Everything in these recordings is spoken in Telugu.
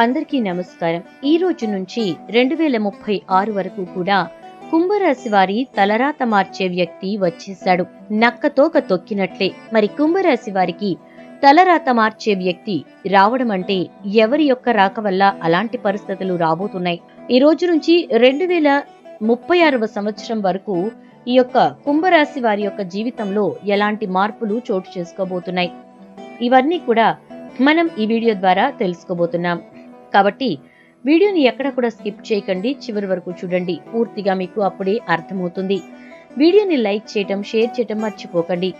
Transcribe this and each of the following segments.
అందరికీ నమస్కారం. ఈ రోజు నుంచి రెండు వేల ముప్పై ఆరు వరకు కూడా కుంభరాశి వారి తలరాత మార్చే వ్యక్తి వచ్చేశాడు. నక్కతోక తొక్కినట్లే. మరి కుంభరాశి వారికి తలరాత మార్చే వ్యక్తి రావడం అంటే ఎవరి యొక్క రాక వల్ల అలాంటి పరిస్థితులు రాబోతున్నాయి? ఈ రోజు నుంచి రెండు వేల ముప్పై ఆరవ సంవత్సరం వరకు ఈ యొక్క కుంభరాశి వారి యొక్క జీవితంలో ఎలాంటి మార్పులు చోటు చేసుకోబోతున్నాయి? ఇవన్నీ కూడా మనం ఈ వీడియో ద్వారా తెలుసుకోబోతున్నాం. కాబట్టి వీడియోని ఎక్కడ కూడా స్కిప్ చేయకండి చివరి వరకు చూడండి. పూర్తిగా మీకు అప్పుడే అర్థమవుతుంది. వీడియోని లైక్ చేయటం షేర్ చేయటం మర్చిపోకండి.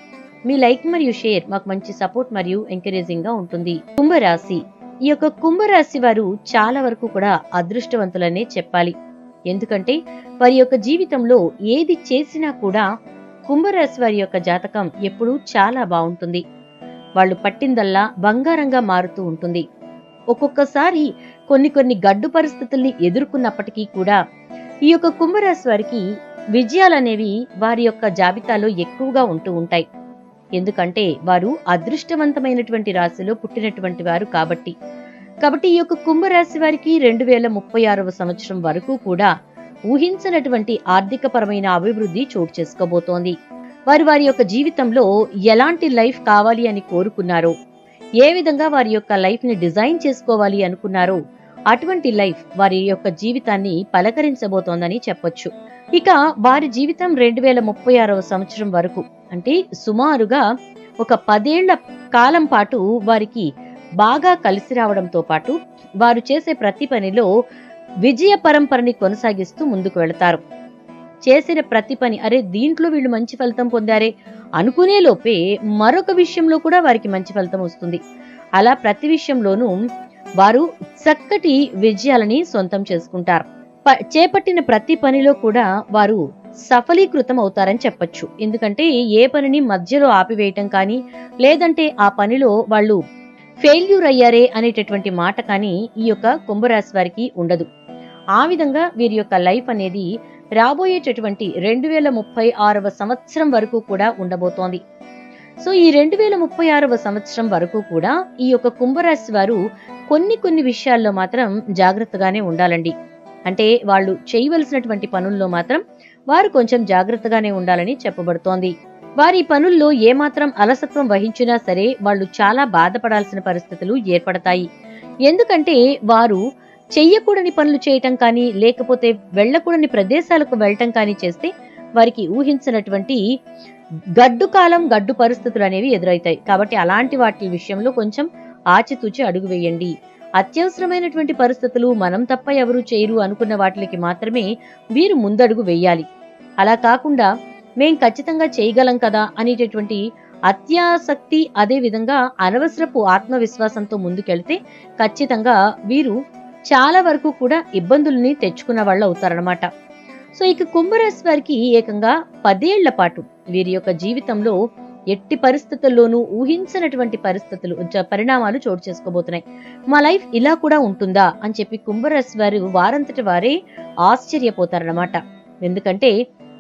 మీ లైక్ మరియు షేర్ మాకు మంచి సపోర్ట్ మరియు ఎంకరేజింగ్గా ఉంటుంది. కుంభరాశి. ఈ యొక్క కుంభరాశి వారు చాలా వరకు కూడా అదృష్టవంతులనే చెప్పాలి. ఎందుకంటే వారి యొక్క జీవితంలో ఏది చేసినా కూడా కుంభరాశి వారి యొక్క జాతకం ఎప్పుడూ చాలా బాగుంటుంది. వాళ్ళు పట్టిందల్లా బంగారంగా మారుతూ ఉంటుంది. ఒక్కొక్కసారి కొన్ని కొన్ని గడ్డు పరిస్థితుల్ని ఎదుర్కొన్నప్పటికీ కూడా ఈ యొక్క కుంభరాశి వారికి విజయాలనేవి వారి యొక్క జాబితాలో ఎక్కువగా ఉంటూ ఉంటాయి. ఎందుకంటే వారు అదృష్టవంతమైనటువంటి రాశిలో పుట్టినటువంటి వారు కాబట్టి. కాబట్టి ఈ యొక్క కుంభరాశి వారికి రెండు వేల ముప్పై ఆరవ సంవత్సరం వరకు కూడా ఊహించనటువంటి ఆర్థిక పరమైన అభివృద్ధి చోటు చేసుకోబోతోంది. వారు వారి యొక్క జీవితంలో ఎలాంటి లైఫ్ కావాలి అని కోరుకున్నారో ఏ విధంగా వారి యొక్క లైఫ్ని డిజైన్ చేసుకోవాలి అనుకున్నారో అటువంటి లైఫ్ వారి యొక్క జీవితాన్ని పలకరించబోతోందని చెప్పొచ్చు. ఇక వారి జీవితం రెండు వేల ముప్పై ఆరవ సంవత్సరం వరకు అంటే సుమారుగా ఒక పదేళ్ళ కాలం పాటు వారికి బాగా కలిసి రావడంతో పాటు వారు చేసే ప్రతి పనిలో విజయ పరంపరని కొనసాగిస్తూ ముందుకు వెళతారు. చేసిన ప్రతి పని అరే దీంట్లో వీళ్ళు మంచి ఫలితం పొందారే అనుకునే లోపే మరొక విషయంలో కూడా వారికి మంచి ఫలితం వస్తుంది. అలా ప్రతి విషయంలోనూ వారు చక్కటి విజయాలని సొంతం చేసుకుంటారు. ప- చేపట్టిన ప్రతి పనిలో కూడా వారు సఫలీకృతం అవుతారని చెప్పచ్చు. ఎందుకంటే ఏ పనిని మధ్యలో ఆపివేయటం కానీ లేదంటే ఆ పనిలో వాళ్ళు ఫెయిల్యూర్ అయ్యారే అనేటటువంటి మాట కానీ ఈ యొక్క కుంభరాశి వారికి ఉండదు. ఆ విధంగా వీరి యొక్క లైఫ్ అనేది రాబోయేటటువంటి రెండు వేల ముప్పై ఆరవ సంవత్సరం వరకు కూడా ఉండబోతోంది. సో ఈ రెండు వేల ముప్పై ఆరవ సంవత్సరం వరకు కూడా ఈ యొక్క కుంభరాశి వారు కొన్ని కొన్ని విషయాల్లో మాత్రం జాగ్రత్తగానే ఉండాలండి. అంటే వాళ్ళు చేయవలసినటువంటి పనుల్లో మాత్రం వారు కొంచెం జాగ్రత్తగానే ఉండాలని చెప్పబడుతోంది. వారి పనుల్లో ఏమాత్రం అలసత్వం వహించినా సరే వాళ్ళు చాలా బాధపడాల్సిన పరిస్థితులు ఏర్పడతాయి. ఎందుకంటే వారు చెయ్యకూడని పనులు చేయటం కానీ లేకపోతే వెళ్ళకూడని ప్రదేశాలకు వెళ్ళటం కానీ చేస్తే వారికి ఊహించినటువంటి గడ్డు కాలం గడ్డు పరిస్థితులు అనేవి ఎదురవుతాయి కాబట్టి అలాంటి వాటి విషయంలో కొంచెం ఆచితూచి అడుగు వేయండి. అత్యవసరమైనటువంటి పరిస్థితులు మనం తప్ప ఎవరు చేయరు అనుకున్న వాటికి మాత్రమే వీరు ముందడుగు వేయాలి. అలా కాకుండా మేం ఖచ్చితంగా చేయగలం కదా అనేటటువంటి అత్యాసక్తి అదే విధంగా అనవసరపు ఆత్మవిశ్వాసంతో ముందుకెళ్తే ఖచ్చితంగా వీరు చాలా వరకు కూడా ఇబ్బందుల్ని తెచ్చుకున్న వాళ్ళు అవుతారనమాట సో ఇక కుంభరాశి వారికి ఏకంగా పదేళ్ళ పాటు వీరి యొక్క జీవితంలో ఎట్టి పరిస్థితుల్లోనూ ఊహించినటువంటి పరిస్థితులు పరిణామాలు చోటు చేసుకోబోతున్నాయి. మా లైఫ్ ఇలా కూడా ఉంటుందా అని చెప్పి కుంభరాశి వారు వారంతటి వారే ఆశ్చర్యపోతారన్నమాట. ఎందుకంటే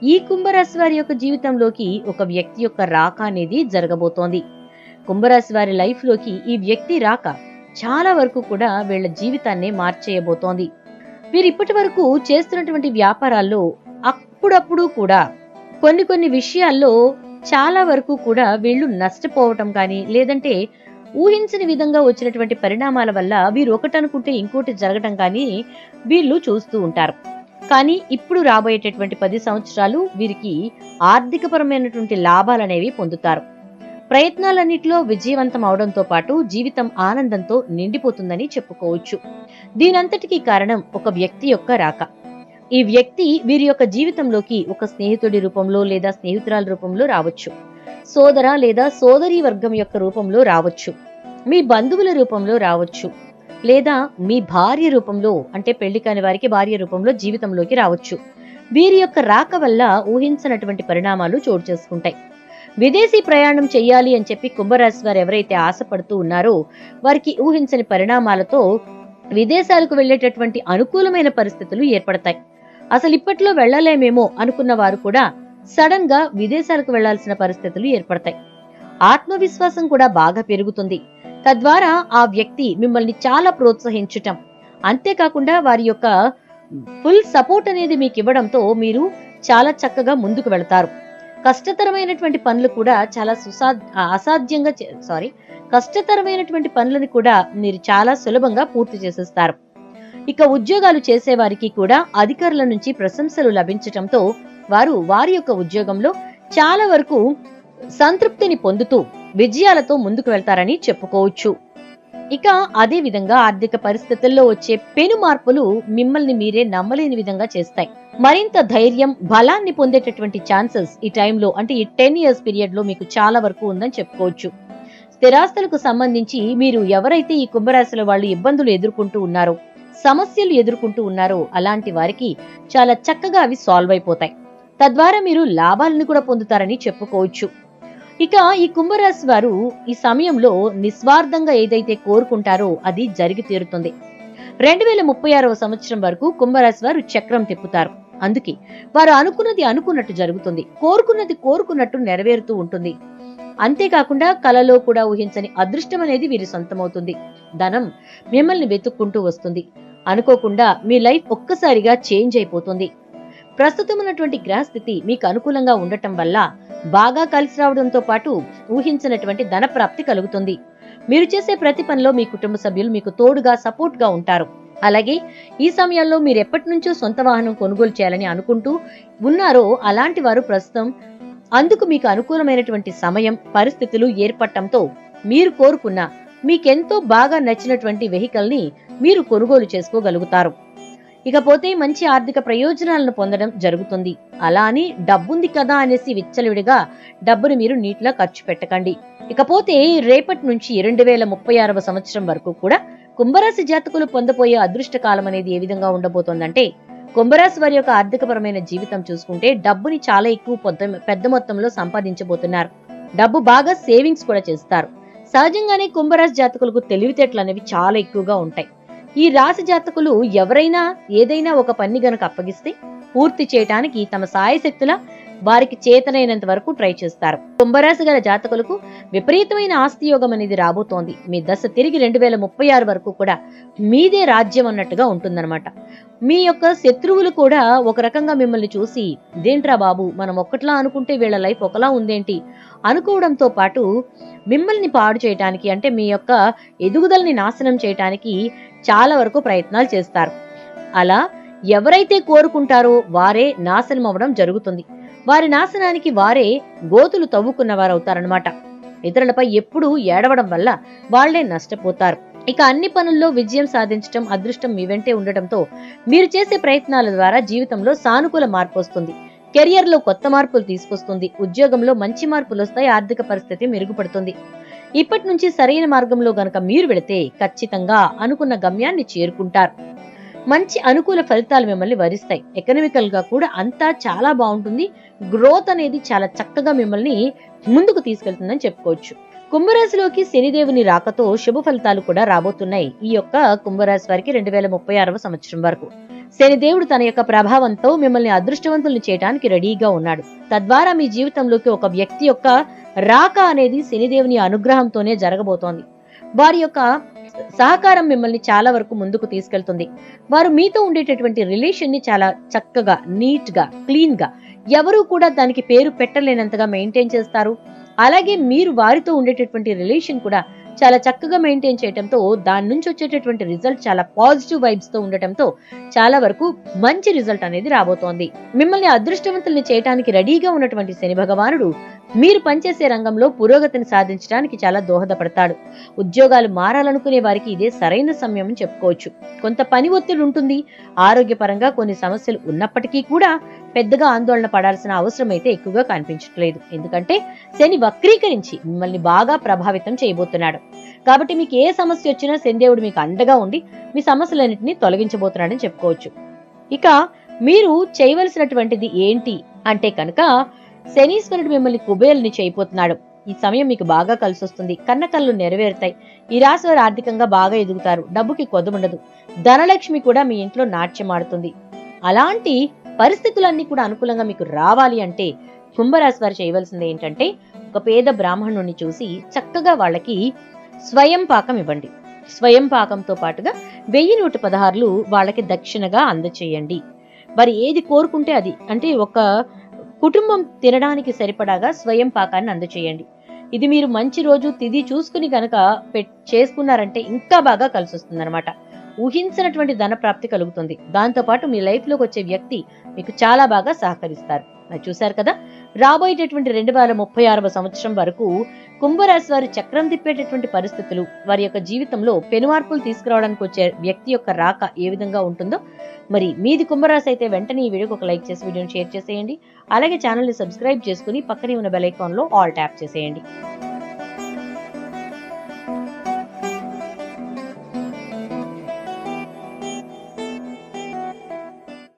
ఈ కుంభరాశి వారి యొక్క జీవితంలోకి ఒక వ్యక్తి యొక్క రాక అనేది జరగబోతోంది. కుంభరాశి వారి లైఫ్లోకి ఈ వ్యక్తి రాక చాలా వరకు కూడా వీళ్ళ జీవితాన్నే మార్చేయబోతోంది. వీరు ఇప్పటి వరకు చేస్తున్నటువంటి వ్యాపారాల్లో అప్పుడప్పుడు కూడా కొన్ని కొన్ని విషయాల్లో చాలా వరకు కూడా వీళ్ళు నష్టపోవటం కానీ లేదంటే ఊహించని విధంగా వచ్చినటువంటి పరిణామాల వల్ల వీరు ఒకటి అనుకుంటే ఇంకోటి జరగటం కానీ వీళ్ళు చూస్తూ ఉంటారు. కానీ ఇప్పుడు రాబోయేటటువంటి పది సంవత్సరాలు వీరికి ఆర్థికపరమైనటువంటి లాభాలనేవి పొందుతారు. ప్రయత్నాలన్నింటిలో విజయవంతం అవడంతో పాటు జీవితం ఆనందంతో నిండిపోతుందని చెప్పుకోవచ్చు. దీనంతటికీ కారణం ఒక వ్యక్తి యొక్క రాక. ఈ వ్యక్తి వీరి యొక్క జీవితంలోకి ఒక స్నేహితుడి రూపంలో లేదా స్నేహితురాల రూపంలో రావచ్చు. సోదర లేదా సోదరి వర్గం యొక్క రూపంలో రావచ్చు. మీ బంధువుల రూపంలో రావచ్చు. లేదా మీ భార్య రూపంలో అంటే పెళ్ళి కాని వారికి భార్య రూపంలో జీవితంలోకి రావచ్చు. వీరి యొక్క రాక వల్ల ఊహించనటువంటి పరిణామాలు చోటు చేసుకుంటాయి. విదేశీ ప్రయాణం చెయ్యాలి అని చెప్పి కుంభరాశి వారు ఎవరైతే ఆశపడుతూ ఉన్నారో వారికి ఊహించని పరిణామాలతో విదేశాలకు వెళ్ళేటటువంటి అనుకూలమైన పరిస్థితులు ఏర్పడతాయి. అసలు ఇప్పట్లో వెళ్ళలేమేమో అనుకున్న వారు కూడా సడన్గా విదేశాలకు వెళ్ళాల్సిన పరిస్థితులు ఏర్పడతాయి. ఆత్మవిశ్వాసం కూడా బాగా పెరుగుతుంది. తద్వారా ఆ వ్యక్తి మిమ్మల్ని చాలా ప్రోత్సహించటం అంతేకాకుండా వారి యొక్క ఫుల్ సపోర్ట్ అనేది మీకు ఇవ్వడంతో మీరు చాలా చక్కగా ముందుకు వెళతారు. కష్టతరమైనటువంటి పనులు కూడా చాలా సుసా అసాధ్యంగా సారీ కష్టతరమైనటువంటి పనులని కూడా మీరు చాలా సులభంగా పూర్తి చేసేస్తారు. ఇక ఉద్యోగాలు చేసేవారికి కూడా అధికారుల నుంచి ప్రశంసలు లభించటంతో వారు వారి యొక్క ఉద్యోగంలో చాలా వరకు సంతృప్తిని పొందుతూ విజయాలతో ముందుకు వెళ్తారని చెప్పుకోవచ్చు. ఇక అదే విధంగా ఆర్థిక పరిస్థితుల్లో వచ్చే పెను మార్పులు మిమ్మల్ని మీరే నమ్మలేని విధంగా చేస్తాయి. మరింత ధైర్యం బలాన్ని పొందేటటువంటి ఛాన్సెస్ ఈ టైంలో అంటే ఈ టెన్ ఇయర్స్ పీరియడ్లో మీకు చాలా వరకు ఉందని చెప్పుకోవచ్చు. స్థిరాస్తులకు సంబంధించి మీరు ఎవరైతే ఈ కుంభరాశుల వాళ్ళు ఇబ్బందులు ఎదుర్కొంటూ ఉన్నారో సమస్యలు ఎదుర్కొంటూ ఉన్నారో అలాంటి వారికి చాలా చక్కగా అవి సాల్వ్ అయిపోతాయి. తద్వారా మీరు లాభాలను కూడా పొందుతారని చెప్పుకోవచ్చు. ఇక ఈ కుంభరాశి వారు ఈ సమయంలో నిస్వార్థంగా ఏదైతే కోరుకుంటారో అది జరిగి తీరుతుంది. రెండు వేల ముప్పై ఆరవ సంవత్సరం వరకు కుంభరాశి వారు చక్రం తిప్పుతారు. అందుకే వారు అనుకున్నది అనుకున్నట్టు జరుగుతుంది. కోరుకున్నది కోరుకున్నట్టు నెరవేరుతూ ఉంటుంది. అంతేకాకుండా కలలో కూడా ఊహించని అదృష్టం అనేది వీరి సొంతమవుతుంది. ధనం మిమ్మల్ని వెతుక్కుంటూ వస్తుంది. అనుకోకుండా మీ లైఫ్ ఒక్కసారిగా చేంజ్ అయిపోతుంది. ప్రస్తుతం ఉన్నటువంటి గ్రహస్థితి మీకు అనుకూలంగా ఉండటం వల్ల బాగా కలిసి రావడంతో పాటు ఊహించినటువంటి ధన ప్రాప్తి కలుగుతుంది. మీరు చేసే ప్రతి పనిలో మీ కుటుంబ సభ్యులు మీకు తోడుగా సపోర్ట్గా ఉంటారు. అలాగే ఈ సమయంలో మీరు ఎప్పటి నుంచో సొంత వాహనం కొనుగోలు చేయాలని అనుకుంటూ ఉన్నారో అలాంటి వారు ప్రస్తుతం అందుకు మీకు అనుకూలమైనటువంటి సమయం పరిస్థితులు ఏర్పడటంతో మీరు కోరుకున్న మీకెంతో బాగా నచ్చినటువంటి వెహికల్ని మీరు కొనుగోలు చేసుకోగలుగుతారు. ఇకపోతే మంచి ఆర్థిక ప్రయోజనాలను పొందడం జరుగుతుంది. అలా అని డబ్బుంది కదా అనేసి విచ్చలవిడిగా డబ్బును మీరు నీటిలో ఖర్చు పెట్టకండి. ఇకపోతే రేపటి నుంచి రెండు వేల ముప్పై ఆరవ సంవత్సరం వరకు కూడా కుంభరాశి జాతకులు పొందబోయే అదృష్ట కాలం అనేది ఏ విధంగా ఉండబోతోందంటే కుంభరాశి వారి యొక్క ఆర్థికపరమైన జీవితం చూసుకుంటే డబ్బుని చాలా ఎక్కువ పెద్ద మొత్తంలో సంపాదించబోతున్నారు. డబ్బు బాగా సేవింగ్స్ కూడా చేస్తారు. సహజంగానే కుంభరాశి జాతకులకు తెలివితేటలు అనేవి చాలా ఎక్కువగా ఉంటాయి. ఈ రాశి జాతకులు ఎవరైనా ఏదైనా ఒక పని గనక అప్పగిస్తే పూర్తి చేయటానికి తమ సాయశక్తుల వారికి చేతనైనంత వరకు ట్రై చేస్తారు. కుంభరాశి గల జాతకులకు విపరీతమైన ఆస్తి యోగం అనేది రాబోతోంది. మీ దశ తిరిగి రెండు వేల ముప్పై ఆరు వరకు కూడా మీదే రాజ్యం అన్నట్టుగా ఉంటుందన్నమాట. మీ యొక్క శత్రువులు కూడా ఒక రకంగా మిమ్మల్ని చూసి ఇదేంట్రా బాబు మనం ఒక్కట్లా అనుకుంటే వీళ్ళ లైఫ్ ఒకలా ఉందేంటి? అనుకోవడంతో పాటు మిమ్మల్ని పాడు చేయటానికి అంటే మీ యొక్క ఎదుగుదలని నాశనం చేయటానికి చాలా వరకు ప్రయత్నాలు చేస్తారు. అలా ఎవరైతే కోరుకుంటారో వారే నాశనం అవ్వడం జరుగుతుంది. వారి నాశనానికి వారే గోతులు తవ్వుకున్న వారవుతారనమాట ఇతరులపై ఎప్పుడూ ఏడవడం వల్ల వాళ్ళే నష్టపోతారు. ఇక అన్ని పనుల్లో విజయం సాధించడం అదృష్టం మీ వెంటే ఉండటంతో మీరు చేసే ప్రయత్నాల ద్వారా జీవితంలో సానుకూల మార్పు వస్తుంది కెరియర్లో కొత్త మార్పులు తీసుకొస్తుంది. ఉద్యోగంలో మంచి మార్పులు వస్తాయి ఆర్థిక పరిస్థితి మెరుగుపడుతుంది. ఇప్పటి నుంచి సరైన మార్గంలో గనక మీరు వెళితే ఖచ్చితంగా అనుకున్న గమ్యాన్ని చేరుకుంటారు. మంచి అనుకూల ఫలితాలు మిమ్మల్ని వరిస్తాయి. ఎకనామికల్గా కూడా అంతా చాలా బాగుంటుంది. గ్రోత్ అనేది చాలా చక్కగా మిమ్మల్ని ముందుకు తీసుకెళ్తుందని చెప్పుకోవచ్చు. కుంభరాశిలోకి శనిదేవుని రాకతో శుభ ఫలితాలు కూడా రాబోతున్నాయి. ఈ యొక్క కుంభరాశి వారికి రెండు వేల ముప్పై ఆరవ సంవత్సరం వరకు. శనిదేవుడు తన యొక్క ప్రభావంతో మిమ్మల్ని అదృష్టవంతుల్ని చేయడానికి రెడీగా ఉన్నాడు. తద్వారా మీ జీవితంలోకి ఒక వ్యక్తి యొక్క రాక అనేది శనిదేవుని అనుగ్రహంతోనే జరగబోతోంది. వారి యొక్క సహకారం మిమ్మల్ని చాలా వరకు ముందుకు తీసుకెళ్తుంది. వారు మీతో ఉండేటటువంటి రిలేషన్ని చాలా చక్కగా నీట్గా క్లీన్గా ఎవరు కూడా దానికి పేరు పెట్టలేనంతగా మెయింటైన్ చేస్తారు. అలాగే మీరు వారితో ఉండేటటువంటి రిలేషన్ కూడా చాలా చక్కగా మెయింటైన్ చేయడంతో దాని నుంచి వచ్చేటటువంటి రిజల్ట్ చాలా పాజిటివ్ వైబ్స్తో ఉండటంతో చాలా వరకు మంచి రిజల్ట్ అనేది రాబోతోంది. మిమ్మల్ని అదృష్టవంతుల్ని చేయడానికి రెడీగా ఉన్నటువంటి శని భగవానుడు మీరు పనిచేసే రంగంలో పురోగతిని సాధించడానికి చాలా దోహదపడతాడు. ఉద్యోగాలు మారాలనుకునే వారికి ఇదే సరైన సమయం అని చెప్పుకోవచ్చు. కొంత పని ఒత్తిడి ఉంటుంది. ఆరోగ్యపరంగా కొన్ని సమస్యలు ఉన్నప్పటికీ కూడా పెద్దగా ఆందోళన పడాల్సిన అవసరం అయితే ఎక్కువగా కనిపించట్లేదు. ఎందుకంటే శని వక్రీకరించి మిమ్మల్ని బాగా ప్రభావితం చేయబోతున్నాడు. కాబట్టి మీకు ఏ సమస్య వచ్చినా శనిదేవుడు మీకు అండగా ఉండి మీ సమస్యలన్నింటినీ తొలగించబోతున్నాడని చెప్పుకోవచ్చు. ఇక మీరు చేయవలసినటువంటిది ఏంటి? అంటే కనుక శనీశ్వరుడు మిమ్మల్ని కుబేరుని చేయబోతున్నాడు ఈ సమయం మీకు బాగా కలిసి వస్తుంది కన్న కళ్ళు నెరవేరుతాయి. ఈ రాశి వారు ఆర్థికంగా బాగా ఎదుగుతారు. డబ్బుకి కొదవుండదు ధనలక్ష్మి కూడా మీ ఇంట్లో నాట్యమాడుతుంది అలాంటి పరిస్థితులన్నీ కూడా అనుకూలంగా మీకు రావాలి అంటే కుంభరాశి వారు చేయవలసింది ఏంటంటే ఒక పేద బ్రాహ్మణుని చూసి చక్కగా వాళ్ళకి స్వయం పాకం ఇవ్వండి. స్వయం పాకంతో పాటుగా వెయ్యి నూట పదహారులు వాళ్ళకి దక్షిణగా అందచేయండి. మరి ఏది కోరుకుంటే అది. అంటే ఒక కుటుంబం తినడానికి సరిపడాగా స్వయం పాకాన్ని అందచేయండి. ఇది మీరు మంచి రోజు తిది చూసుకుని గనక పెట్ చేసుకున్నారంటే ఇంకా బాగా కలిసి వస్తుందన్నమాట ఊహించినటువంటి ధన ప్రాప్తి కలుగుతుంది. దాంతోపాటు మీ లైఫ్లోకి వచ్చే వ్యక్తి మీకు చాలా బాగా సహకరిస్తారు. మరి చూశారు కదా? రాబోయేటటువంటి రెండు వేల ముప్పై ఆరవ సంవత్సరం వరకు కుంభరాశి వారి చక్రం తిప్పేటటువంటి పరిస్థితులు వారి యొక్క జీవితంలో పెనుమార్పులు తీసుకురావడానికి వచ్చే వ్యక్తి యొక్క రాక ఏ విధంగా ఉంటుందో మరి మీది కుంభరాశి అయితే వెంటనే ఈ వీడియోకి ఒక లైక్ చేసి వీడియోని షేర్ చేసేయండి. అలాగే ఛానల్ని సబ్స్క్రైబ్ చేసుకుని పక్కనే ఉన్న బెల్ ఐకాన్లో ఆల్ ట్యాప్ చేసేయండి.